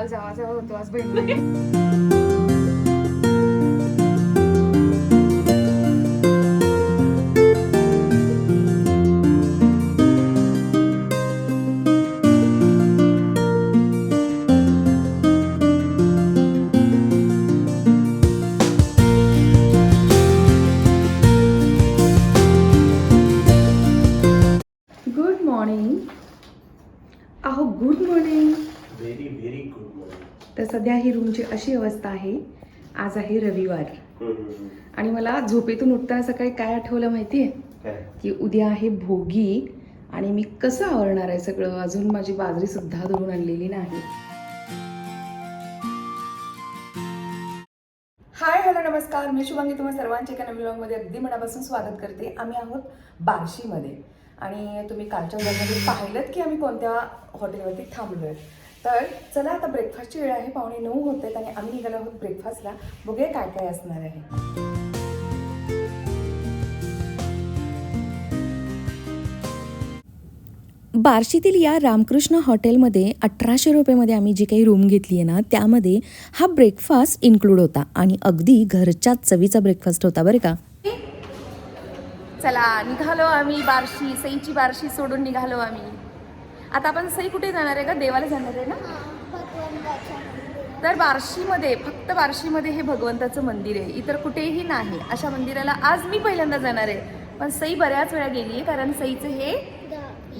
काल जावा जावा होतो आज बहीण गुड मॉर्निंग अहो good morning very very good morning तर सध्या ही रूमची अशी अवस्था आहे. आज आहे रविवार. आणि मला झोपेतून उठताना सकाळी काय आठवलं माहिती आहे की उद्या आहे भोगी आणि मी कसं आवरणार आहे सगळं? अजून माझी बाजरी सुद्धा धुवून आणलेली नाही. हाय हॅलो नमस्कार. मी शुभांगी. तुम्हा सर्वांचे एका नवीन ब्लॉगमध्ये अगदी मनापासून स्वागत करते. आम्ही आहोत बार्शीमध्ये. आणि तुम्ही कालच्या ब्लॉगमध्ये पाहिलं की आम्ही कोणत्या हॉटेलवरती थांबलो आहे तर चला आता ब्रेकफास्टची वेळ आहे. पावणे नऊ होत आहेत आणि आम्ही निघालो आहोत ब्रेकफास्टला बघूया काय काय असणार आहे. बार्शीतील या रामकृष्ण हॉटेलमध्ये अठराशे रुपयेमध्ये आम्ही जी काही रूम घेतली आहे ना त्यामध्ये हा ब्रेकफास्ट इन्क्लूड होता. आणि अगदी घरच्या चवीचा ब्रेकफास्ट होता बरं का. चला निघालो आम्ही बार्शी सईची बार्शी सोडून निघालो आम्ही. आता आपण सई कुठे जाणार आहे का? देवाला जाणार आहे ना? तर बार्शीमध्ये फक्त बार्शीमध्ये हे भगवंताचं मंदिर आहे. इतर कुठेही नाही. अशा मंदिराला आज मी पहिल्यांदा जाणार आहे. पण सई बऱ्याच वेळा गेली आहे कारण सईचं हे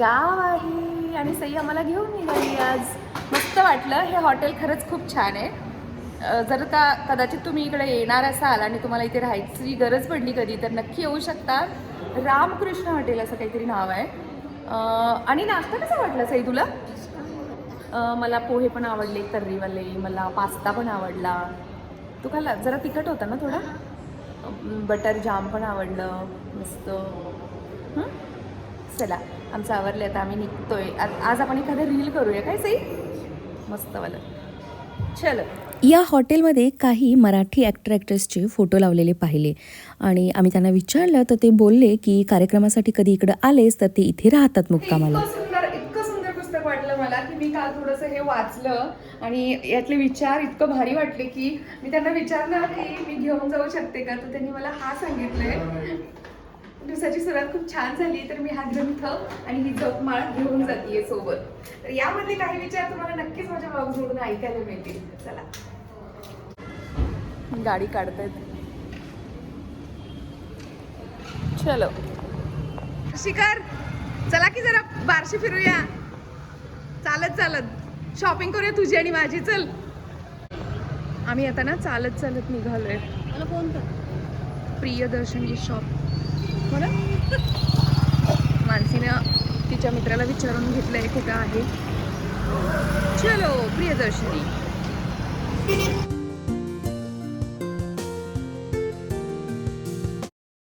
गाव आहे. आणि सई आम्हाला घेऊन निघाली आज. मस्त वाटलं. हे हॉटेल खरंच खूप छान आहे. जर का कदाचित तुम्ही इकडे येणार असाल आणि तुम्हाला इथे राहायची गरज पडली कधी तर नक्की येऊ शकता. रामकृष्ण हॉटेल असं काहीतरी नाव आहे. आणि नाश्ता कसा वाटला सई तुला? मला पोहे पण आवडले तर्रीवाले मला पास्ता पण आवडला. तू खाल्ला? जरा तिखट होता ना थोडा? बटर जाम पण आवडलं मस्त. चला आमचं आवरलं आता आम्ही निघतोय. आज आपण एखादं रील करूया काय सई? मस्तवालं चल. या हॉटेलमध्ये काही मराठी ॲक्टर ॲक्ट्रेसचे फोटो लावलेले पाहिले. आणि आम्ही त्यांना विचारलं तर ते बोलले की कार्यक्रमासाठी कधी इकडं आलेस तर ते इथे राहतात मुक्कामाला. पुस्तक वाटलं मला की मी काल थोडंसं हे वाचलं आणि यातले विचार इतकं भारी वाटले की मी त्यांना विचारलं की मी घेऊन जाऊ शकते का? तर त्यांनी मला हा सांगितलंय. दिवसाची सुरुवात खूप छान झाली तर मी हा ग्रंथ आणि ही जपमाळ घेऊन जातीये सोबत. तर यामधले काही विचार तुम्हाला नक्कीच माझ्या जोडून ऐकायला मिळतील. चला. गाडी काढतायत. चलो. शिकार चला की जरा बारशी फिरूया. चालत चालत. शॉपिंग करूया तुझी आणि माझी. चल. आम्ही आता ना चालत चालत निघालोय. प्रियदर्शनी शॉप हो ना मानसीनं तिच्या मित्राला विचारून घेतलंय कुठं आहे. चलो प्रियदर्शनी.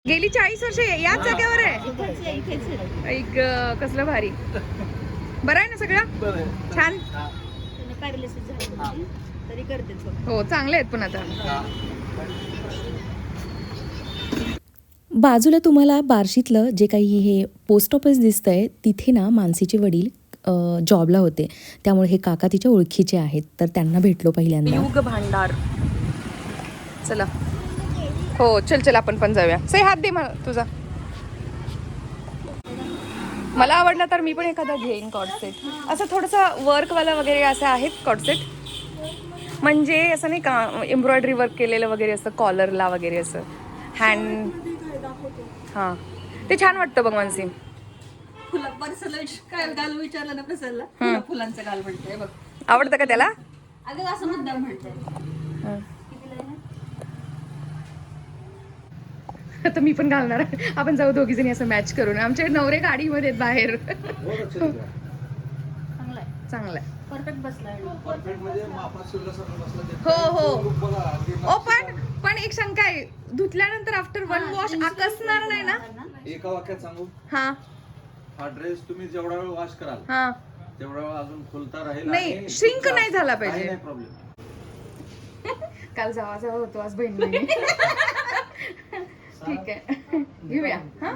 गेली चाळीस वर्ष याच जागेवर आहे. ऐक कसलं भारी. बरं आहे ना सगळं? छान. तरी हो चांगले आहेत पण आता. बाजूला तुम्हाला बार्शीतलं जे काही हे पोस्ट ऑफिस दिसतंय तिथे ना मानसीचे वडील जॉबला होते. त्यामुळे हे काका तिच्या ओळखीचे आहेत. तर त्यांना भेटलो पहिल्यांदा. युग भांडार चला. हो चल चल आपण पण जाऊया. से हात दे मला तुझा. मला आवडला तर मी पण एखादा घेईन कॉडसेट असं थोडंसं वर्कवाला वगैरे असं आहेत कॉडसेट म्हणजे असं नाही का एम्ब्रॉयडरी वर्क केलेलं वगैरे असं कॉलरला वगैरे असं. हँड हां. ते छान वाटतं बघ. मानसी आवडतं का त्याला? असं म्हणते आता मी पण घालणार. आहे. आपण जाऊ दोघी जणी असं मॅच करून. आमचे नवरे गाडीमध्ये आहेत बाहेर. चांगला आहे. चांगलं आहे. परफेक्ट बसलाय परफेक्ट म्हणजे बसलं. हो हो. ओ पण पण एक शंका आहे. धुतल्यानंतर आफ्टर वन वॉश आकसणार नाही ना? एका वाक्यात सांगू? हा. हा ड्रेस तुम्ही जेवढा वेळ वॉश कराल हा. तेवढा वेळ अजून खुलता राहील नाही, तुमचा- नाही झाला पाहिजे. काही नाही प्रॉब्लेम काल जावा जावा होतो आज बहीण ठीक आहे. घेऊया. हा?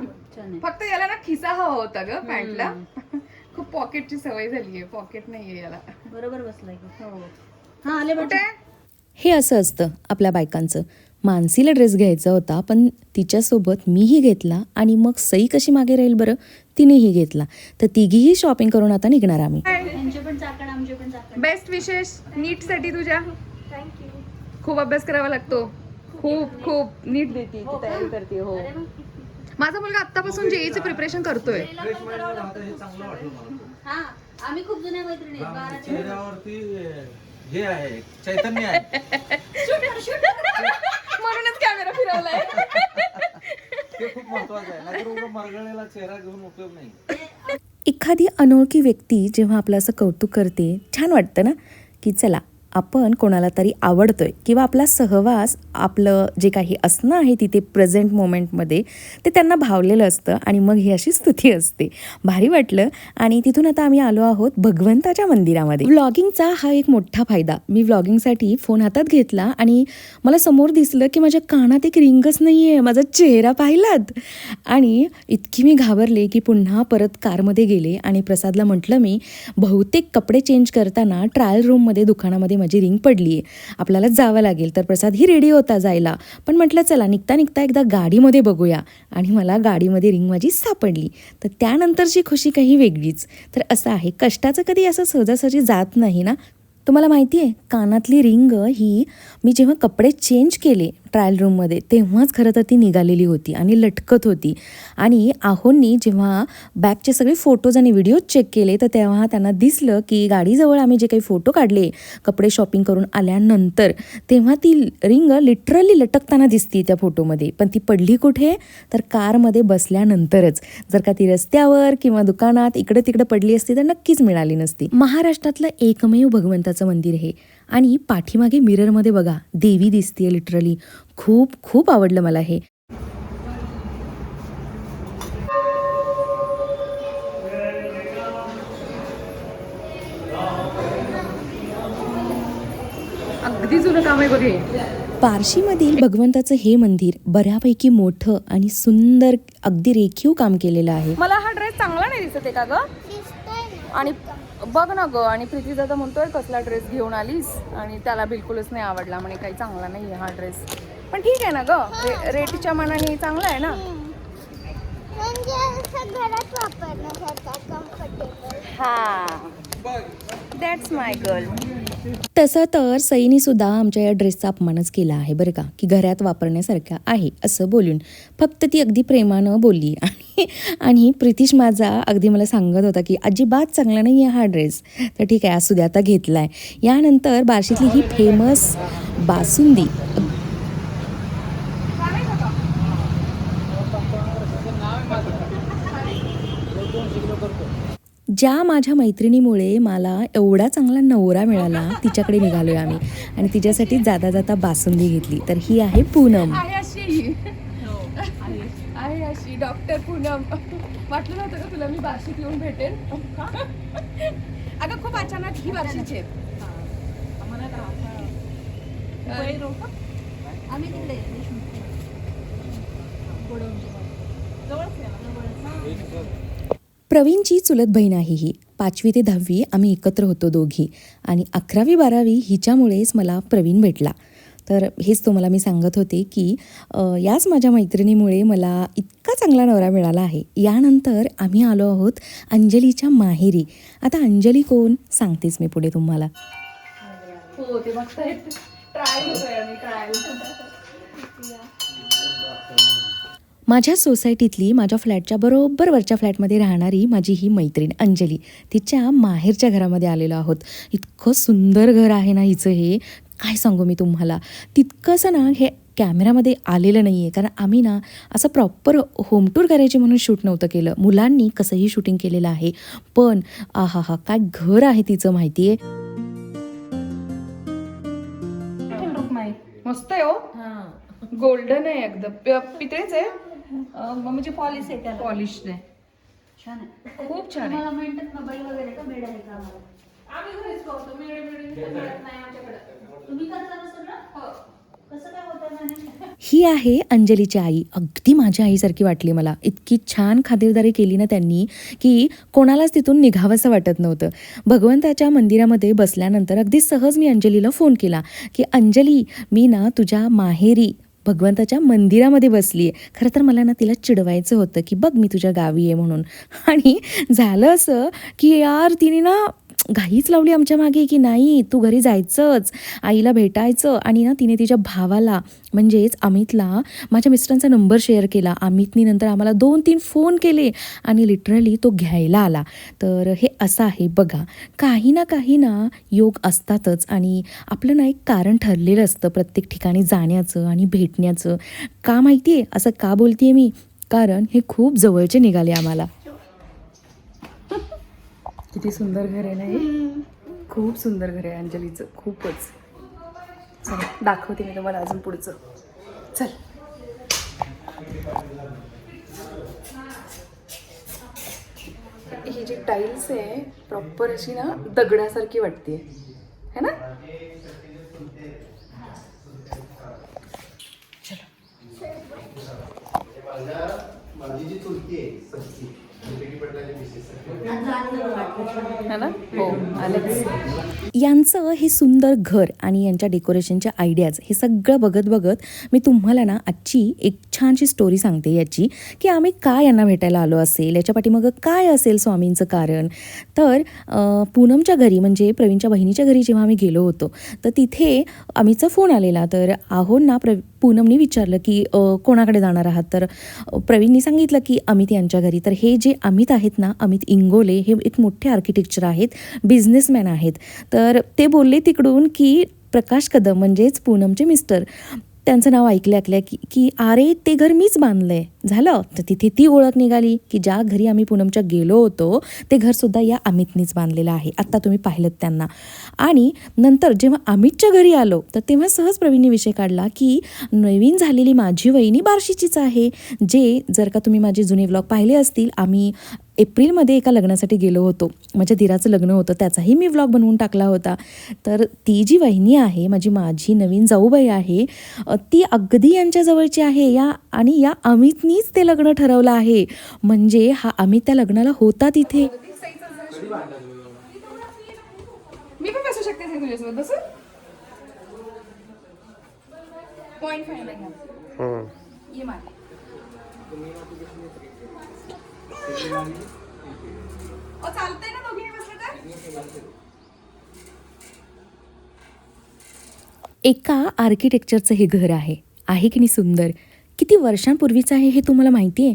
फक्त याला ना खिसा हवा होता ग पॅन्टला. खूप पॉकेटची सवय झाली आहे. पॉकेट नाहीये याला. बरोबर बसलाय की हा. आले कुठे? हे असं असतं आपल्या बायकांचं. मानसीला ड्रेस घ्यायचा होता पण तिच्यासोबत मीही घेतला आणि मग सई कशी मागे राहील बरं? तिनेही घेतला. तर तिघीही शॉपिंग करून आता निघणार आम्ही. त्यांचे पण चाकण आमचे पण चाकण. बेस्ट विशेष नीटसाठी तुझ्या. खूप अभ्यास करावा लागतो. खूप खूप नीट देते ती तयारी करते हो. माझा मुलगा आतापासून जेईचं प्रिपरेशन करतोय. हे हा आम्ही खूप जुन्या मैत्रिणी आहेत बाराच्या चेहऱ्यावरती हे आहे चैतन्य आहे. म्हणूनच कॅमेरा फिरवलाय. ते खूप महत्वाचं आहे नाहीतर उघडं मरगळलेला चेहरा घेऊन उपयोग नाही. एखादी अनोळखी व्यक्ती जेव्हा आपलं असं कौतुक करते छान वाटतं ना? की चला आपण कोणाला तरी आवडतोय किंवा आपला सहवास आपलं जे काही असणं आहे तिथे प्रेझेंट मोमेंटमध्ये ते त्यांना भावलेलं असतं आणि मग ही अशी स्तुती असते. भारी वाटलं. आणि तिथून आता आम्ही आलो आहोत भगवंताच्या मंदिरामध्ये. व्लॉगिंगचा हा एक मोठा फायदा. मी व्लॉगिंगसाठी फोन हातात घेतला आणि मला समोर दिसलं की माझ्या कानात एक रिंगच नाही आहे माझा चेहरा पाहिलात. आणि इतकी मी घाबरले की पुन्हा परत कारमध्ये गेले आणि प्रसादला म्हटलं मी बहुतेक कपडे चेंज करताना ट्रायल रूममध्ये दुकानामध्ये माझी रिंग पडली आहे आपल्याला जावं लागेल. तर प्रसाद ही रेडी होता जायला. पण म्हटलं चला निघता निघता एकदा गाडीमध्ये बघूया. आणि मला गाडीमध्ये रिंग माझी सापडली. तर त्यानंतरची खुशी काही वेगळीच. तर असं आहे कष्टाचं कधी असं सहजासहजी जात नाही ना? तुम्हाला माहिती आहे कानातली रिंग ही मी जेव्हा कपडे चेंज केले ट्रायल रूममध्ये तेव्हाच खरं तर ती निघालेली होती आणि लटकत होती. आणि आहोंनी जेव्हा बॅगचे सगळे फोटोज आणि व्हिडिओ चेक केले तर तेव्हा त्यांना दिसलं की गाडीजवळ आम्ही जे काही फोटो काढले कपडे शॉपिंग करून आल्यानंतर तेव्हा ती रिंग लिटरली लटकताना दिसती त्या फोटोमध्ये पण ती पडली कुठे? तर कारमध्ये बसल्यानंतरच. जर का ती रस्त्यावर किंवा दुकानात इकडे तिकडे पडली असती तर नक्कीच मिळाली नसती. महाराष्ट्रातलं एकमेव भगवंत भगवंताचं मंदिर हे आणि पाठीमागे मिररमध्ये बघा देवी दिसतीये लिटरली खूप खूप आवडलं मला हे. अगदी जुनं काम आहे बघे बार्शीमधील भगवंताचं हे मंदिर बऱ्यापैकी मोठं आणि सुंदर अगदी रेखीव काम केलेलं आहे. मला हा ड्रेस चांगला नाही दिसत आहे का ग? आणि बघ ना ग आणि प्रीती दादा म्हणतोय कसला ड्रेस घेऊन आलीस? आणि त्याला बिलकुलच नाही आवडला म्हणे काही चांगला नाही आहे हा ड्रेस पण ठीक आहे ना ग रे रेटच्या मनाने चांगला आहे ना? म्हणजे हा. दॅट्स माय गर्ल तसं तर सईनी सुद्धा आमच्या या ड्रेसचा अपमानच केला आहे बरं का की घरात वापरण्यासारखा आहे असं बोलून. फक्त ती अगदी प्रेमानं बोलली आणि आणि प्रितीश माझा अगदी मला सांगत होता की अजिबात चांगला नाही आहे हा ड्रेस तर ठीक आहे असू द्या आता घेतला आहे यानंतर बार्शीतली ही फेमस बासुंदी. ज्या माझ्या मैत्रिणीमुळे मला एवढा चांगला नवरा मिळाला तिच्याकडे निघालो आहे आम्ही. आणि तिच्यासाठी जाता जाता बासुंदी घेतली. तर ही आहे पूनम. आहे डॉक्टर पूनम. वाटलं नव्हतं का तुला मी बार्शीत येऊन भेटेन? अगं खूप अचानक ही बार्शीची आहे. आम्ही तिकडे प्रवीणची चुलत बहीण आहे ही. पाचवी ते दहावी आम्ही एकत्र होतो दोघी. आणि अकरावी बारावी हिच्यामुळेच मला प्रवीण भेटला. तर हेच तुम्हाला मी सांगत होते की याच माझ्या मैत्रिणीमुळे मला इतका चांगला नवरा मिळाला आहे. यानंतर आम्ही आलो आहोत अंजलीच्या माहेरी. आता अंजली कोण? सांगतेच मी पुढे तुम्हाला. हो ते माझ्या सोसायटीतली माझ्या फ्लॅटच्या बरोबर वरच्या फ्लॅटमध्ये राहणारी माझी ही मैत्रीण अंजली. तिच्या माहेरच्या घरामध्ये आलेलो आहोत. इतकं सुंदर घर आहे ना हिचं हे. काय सांगू मी तुम्हाला? तितकंसं ना हे कॅमेरामध्ये आलेलं नाही आहे कारण आम्ही ना असं प्रॉपर होम टूर करायची म्हणून शूट नव्हतं केलं. मुलांनी कसंही शूटिंग केलेलं आहे. पण आहा हा काय घर आहे तिचं माहिती आहे मस्त आहे हो. गोल्डन आहे एकदम. पितळेच आहे? म्हणजे पॉलिस आहे त्याला. पॉलिश आहे छान आहे. खूप छान आहे. मोबाईल वगैरे का मेड आहे का आम्हाला? तुम्ही करता ना सगळं ही. आहे अंजलीची आई. अगदी माझ्या आईसारखी वाटली मला. इतकी छान खातिरदारी केली ना त्यांनी की कोणालाच तिथून निघावंसं वाटत नव्हतं. भगवंताच्या मंदिरामध्ये बसल्यानंतर अगदी सहज मी अंजलीला फोन केला की अंजली मी ना तुझ्या माहेरी भगवंताच्या मंदिरामध्ये बसली आहे खरं तर मला ना तिला चिडवायचं होतं की बघ मी तुझ्या गावी आहे म्हणून. आणि झालं असं की यार तिने ना घाईच लावली आमच्या मागे की नाही तू घरी जायचंच आईला भेटायचं आणि ना तिने तिच्या भावाला म्हणजेच अमितला माझ्या मिस्टरांचा नंबर शेअर केला. अमितनी नंतर आम्हाला दोन तीन फोन केले आणि लिटरली तो घ्यायला आला. तर हे असं आहे बघा काही ना काही ना योग असतातच आणि आपलं ना एक कारण ठरलेलं असतं प्रत्येक ठिकाणी जाण्याचं आणि भेटण्याचं. का माहिती आहे असं का बोलते मी? कारण हे खूप जवळचे निघाले आम्हाला. किती सुंदर घर आहे ना हे? खूप सुंदर घर आहे अंजलीचं खूपच. चल दाखवते मी तुम्हाला अजून पुढचं. चल. ही जी टाईल्स आहे प्रॉपर अशी ना दगडासारखी वाटते है ना माझी जी चुलती आहे सस्ती विकी पटलाची मिसेस हो यांचं हे सुंदर घर आणि यांच्या डेकोरेशनच्या आयडियाज हे सगळं बघत बघत मी तुम्हाला ना आजची एक छानशी स्टोरी सांगते याची की आम्ही काय यांना भेटायला आलो असेल याच्या पाठीमागं काय असेल स्वामींचं कारण. तर पूनमच्या घरी म्हणजे प्रवीणच्या बहिणीच्या घरी जेव्हा आम्ही गेलो होतो तर तिथे आम्हीचा फोन आलेला. तर आहोंना प्र पूनमने विचारलं की कोणाकडे जाणार आहात? तर प्रवीणनी सांगितलं की अमित यांच्या घरी. तर हे जे अमित आहेत ना अमित इंगोले हे एक मोठे आर्किटेक्चर आहेत बिझनेसमॅन आहेत. तर ते बोलले तिकडून की प्रकाश कदम म्हणजेच पूनमचे मिस्टर त्यांचं नाव ऐकलं ऐकलं की की अरे ते घर मीच बांधलं आहे झालं? तर तिथे ती ओळख निघाली की ज्या घरी आम्ही पूनमच्या गेलो होतो ते घरसुद्धा या अमितनीच बांधलेलं आहे. आत्ता तुम्ही पाहिलं त्यांना. आणि नंतर जेव्हा अमितच्या घरी आलो तर तेव्हा सहज प्रवीणने विषय काढला की नवीन झालेली माझी वहिनी बार्शीचीच आहे जे जर का तुम्ही माझे जुने व्लॉग पाहिले असतील आम्ही एप्रिलमध्ये एका लग्नासाठी गेलो होतो. माझ्या दिराचं लग्न होतं. त्याचाही मी व्लॉग बनवून टाकला होता. तर ती जी वहिनी आहे माझी माझी नवीन जाऊबाई आहे ती अगदी यांच्या जवळची आहे या आणि या अमितनीच ते लग्न ठरवलं आहे. म्हणजे हा अमित त्या लग्नाला होता तिथे. मी पण बसू शकते तुझ्यासोबत. बसू? ये ओ, चालतंय ना दोघींनी बसलं तर? एका आर्किटेक्चरचं हे घर आहे. आहे की नाही सुंदर? किती वर्षांपूर्वीचं आहे हे तुम्हाला माहिती आहे?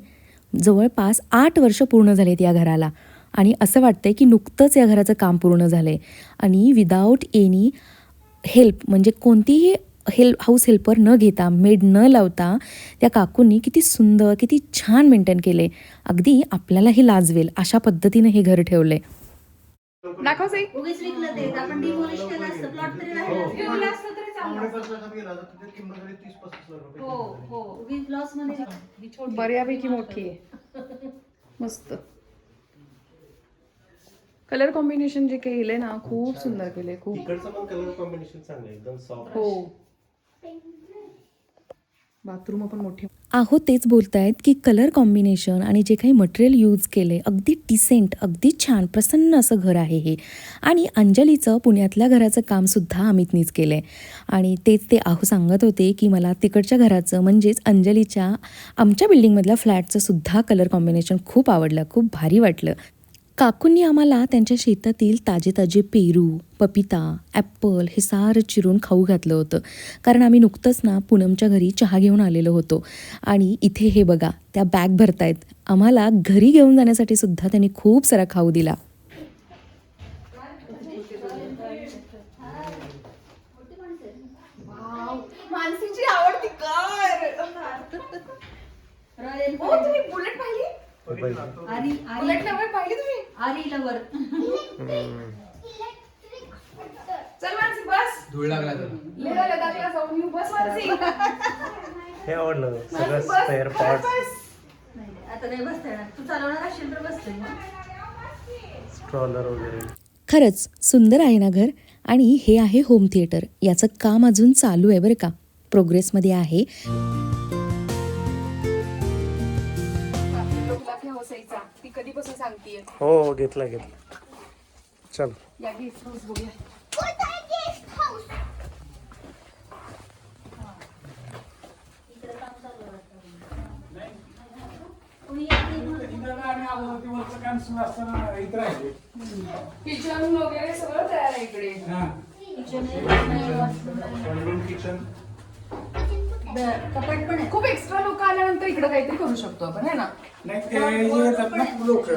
जवळपास आठ वर्ष पूर्ण झालेत या घराला. आणि असं वाटतंय की नुकतंच या घराचं काम पूर्ण झालं आहे आणि विदाऊट एनी हेल्प म्हणजे कोणतीही हेल्प हाऊस हेल्पर न घेता मेड न लावता त्या काकूंनी किती सुंदर किती छान मेंटेन केले. अगदी आपल्यालाही लाजवेल अशा पद्धतीनं हे घर ठेवलंय. दाखव सई. उगीच विकलं ते आपण डिमोलिश केलं असतं प्लॉट तरी राहिलं ठेवलं असतं. तरी चाललं हो हो. उगीच लॉसमध्ये बऱ्यापैकी मोठी आहे. मस्त. कलर कॉम्बिनेशन जे केलंय ना खूप सुंदर केलंय खूप. इकडचं पण कलर कॉम्बिनेशन चांगलं एकदम सॉफ्ट हो. बाथरूम पण मोठे आहो तेच बोलतायत की कलर कॉम्बिनेशन आणि जे काही मटेरियल यूज केले अगदी डिसेंट अगदी छान प्रसन्न असं घर आहे हे. आणि अंजलीचं पुण्यातल्या घराचं कामसुद्धा अमितनीच केलं आहे आणि तेच ते आहो सांगत होते की मला तिकडच्या घराचं म्हणजेच अंजलीच्या आमच्या बिल्डिंगमधल्या फ्लॅटचं सुद्धा कलर कॉम्बिनेशन खूप आवडलं खूप भारी वाटलं. काकूंनी आम्हाला त्यांच्या शेतातील ताजे ताजे पेरू पपिता ॲप्पल हे सारं चिरून खाऊ घातलं होतं. कारण आम्ही नुकतंच ना पूनमच्या घरी चहा घेऊन आलेलो होतो. आणि इथे हे बघा त्या बॅग भरतायत. आम्हाला घरी घेऊन जाण्यासाठी सुद्धा त्यांनी खूप सारा खाऊ दिला. मानसीची आवडती कार. हो, हो तुम्ही बुलेट पाहिली आरी बुलेट नंबर पाहिली तुम्ही? आरी लवर चल मानसी बस. धूळ लागला लेह लडाखला जाऊन येऊ. बस मानसी. हे आवडलं सगळं मानसी, बस, स्पेअर बस, पार्ट बस. आता नाही बसता येणार. तू चालवणार असेल तर बसते स्ट्रॉलर वगैरे. खरंच सुंदर आहे ना घर? आणि हे आहे होम थिएटर याचं काम अजून चालू आहे बरं का. प्रोग्रेसमध्ये आहे. सांगतीये. हो हो घेतला घेतला. चल. या गेस्ट हाऊस बघूया. कुठे गेस्ट हाऊस किचन वगैरे सगळं तयार आहे इकडे. कपाट पण आहे. खूप एक्स्ट्रा लोक आल्यानंतर इकडे काहीतरी करू शकतो आपण है ना? नाही ते जे येतात ना लोक.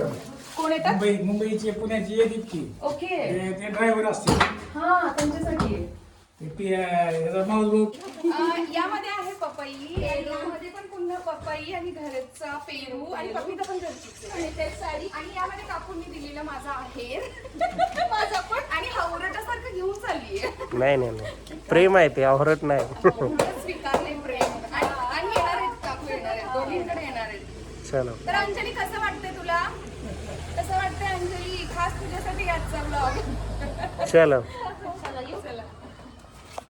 कोण येतात? मुंबई मुंबईचे पुण्याचे येतात की ओके. ते ते ड्रायव्हर असतील. हा त्यांच्यासाठी. आहे. ते पी याचा माऊस भाऊ अं, यामध्ये आहे पपई यामध्ये पण पुन्हा पपई आणि घरचा पेरू आणि पपीता पण घरचीच आहे. आणि ते साडी. आणि यामध्ये काकूंनी दिलेलं माझा आहे माझा पण. आणि हावरटासारखं घेऊन चालली आहे नाही नाही नाही. प्रेम आहे ते आवरत नाही. स्वीकारले प्रेम आणि आणि येणार आहेत काकू येणार आहेत दोन्हीकडे येणार आहेत चलो. तर अंजली कसं वाटतंय तुला? कसं वाटतंय अंजली? खास तुझ्यासाठी आजचा ब्लॉग चलो.